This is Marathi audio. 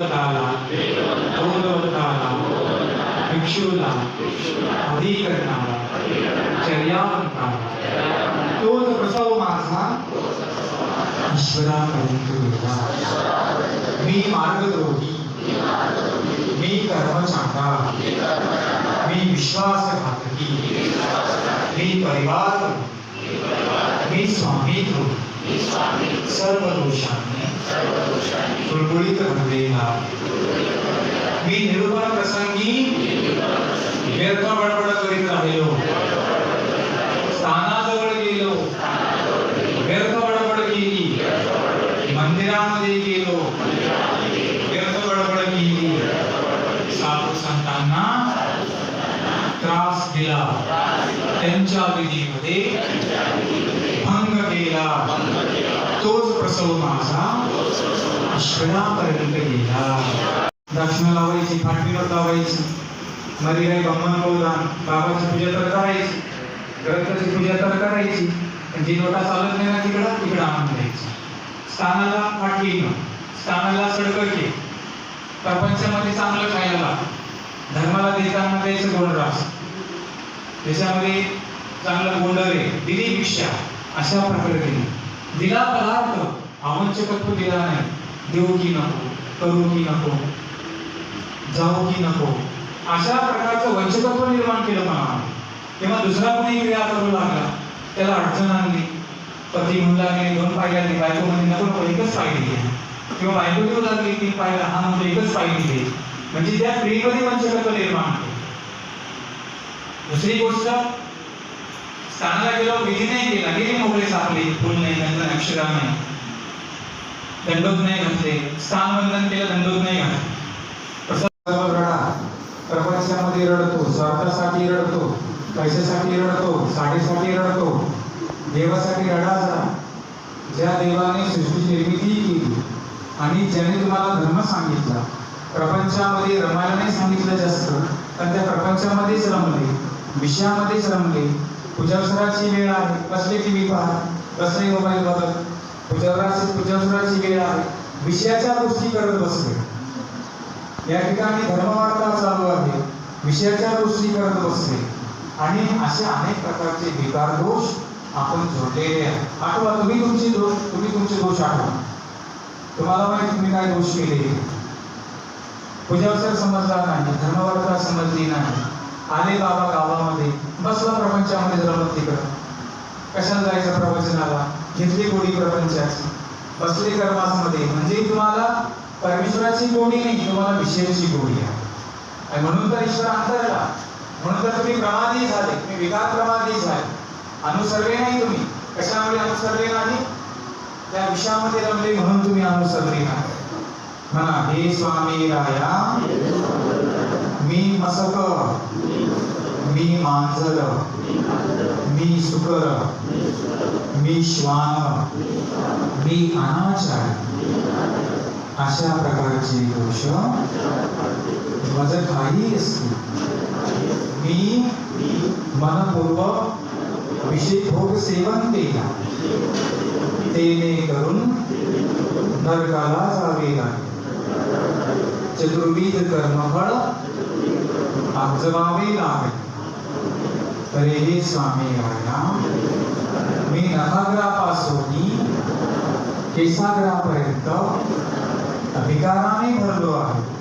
काला भोगवताला भिक्षूला अधिकरणाला चर्यावंताला तोच प्रसव माझा ईश्वरापर्यंत गेला मी मार्गद्रोही मी कर्मचांडा मी विश्वासघातकी मी परिवार मी स्वामी सर्व दोषांनी गुळगुळीत भरलेला मी निरूपण प्रसंगी व्यर्थ बडबड करीत राहिलो स्थानाजवळ गेलो व्यर्थ बडबड केली मंदिरामध्ये गेलो व्यर्थ बडबड केली साधू संतांना त्रास दिला त्यांच्या विधीमध्ये प्रसव माझा. गेला. लावायची फाटणीवर लावायची. मरी काही ब्रह्मन बोलदान बाबाची पूजा तर करायची. ग्रंथाची पूजा तर करायची. पण जी नोटा चालत नाही ना तिकडं तिकडं आणून द्यायची. स्थानाला फाटली न स्थानाला सडकटी प्रपंचामध्ये चांगलं खायला धर्माला देताना द्यायचं गोंडरास त्याच्यामध्ये चांगलं गोंडरे दिली भिक्षा अशा प्रकारे दिली दिला पदार्थ. आवश्यकत्व दिला नाही. देऊ की नको करू की नको जाऊ की नको. अशा प्रकारचं वंचकत्व निर्माण केलं मला तेव्हा दुसरा कोणी क्रिया करू लागला. त्याला अडचण आणली. पती म्हणला की दोन पाय घातली बायको म्हणजे नको पण एकच पाय दिली किंवा बायको देऊ लागली तीन पाय हा म्हणजे एकच पाय दिली म्हणजे त्या स्त्रीमध्ये वंचकत्व निर्माण दुसरी गोष्ट स्थानाला गेलो विधीने नाही केला गेली मोकळे सापले फुल नाही गंधन नाही. दंडोत नाही घातले स्थान वंदन केलं दंडोत नाही घातले रडा प्रपंचामध्ये रडतो स्वार्थासाठी रडतो पैशासाठी रडतो साडीसाठी रडतो देवासाठी रडा जरा ज्या देवाने सृष्टी निर्मिती केली आणि ज्याने तुम्हाला धर्म सांगितला प्रपंचामध्ये रमायला नाही सांगितलं जास्त पण त्या प्रपंचामध्येच रमले विषयामध्येच रमले. पूजावसराची वेळ आहे बसले टीव्ही पाहत बसले मोबाईल बघत. पूजावराची पूजावसराची वेळ आहे. विषयाच्या गोष्टी करत बसले. या ठिकाणी धर्मवार्ता चालू आहे. विषयाच्या गोष्टी करत बसले. आणि असे अनेक प्रकारचे विकार दोष आपण जोडलेले आहेत. आठवा तुम्ही तुमचे दोष तुम्ही तुमचे दोष आठवा. तुम्हाला माहिती तुम्ही काय दोष केले? पूजावसर समजला नाही धर्मवार्ता समजली नाही. आले बाबा गावामध्ये बसला प्रपंचामध्ये जरा तिकडं कशाला जायचं प्रवचनाला? घेतली गोडी प्रपंचाची? बसले कर्मासमध्ये. म्हणजे तुम्हाला परमेश्वराची गोडी नाही तुम्हाला विषयाची गोडी आहे. आणि म्हणून तर ईश्वर अंतरला. म्हणून तर तुम्ही प्रमादी झाले. तुम्ही विकार प्रमादी झाले. अनुसरले नाही तुम्ही. कशामुळे अनुसरले नाही? त्या विषयामध्ये रमले म्हणून तुम्ही अनुसरले नाही. म्हणा हे स्वामी राया मी मसक मी मांजर मी सुकर मी श्वान मी अनाचार. अशा प्रकारचे दोष माझं काही असते मी मनपूर्वक विषय भोग सेवन केला. तेने करून नरकाला जावे लागेल. चतुर्विध कर्मफळ आजमावे लागेल. तरीही स्वामी राया मी नखाग्रापासून केसाग्रापर्यंत विकाराने भरलो आहे.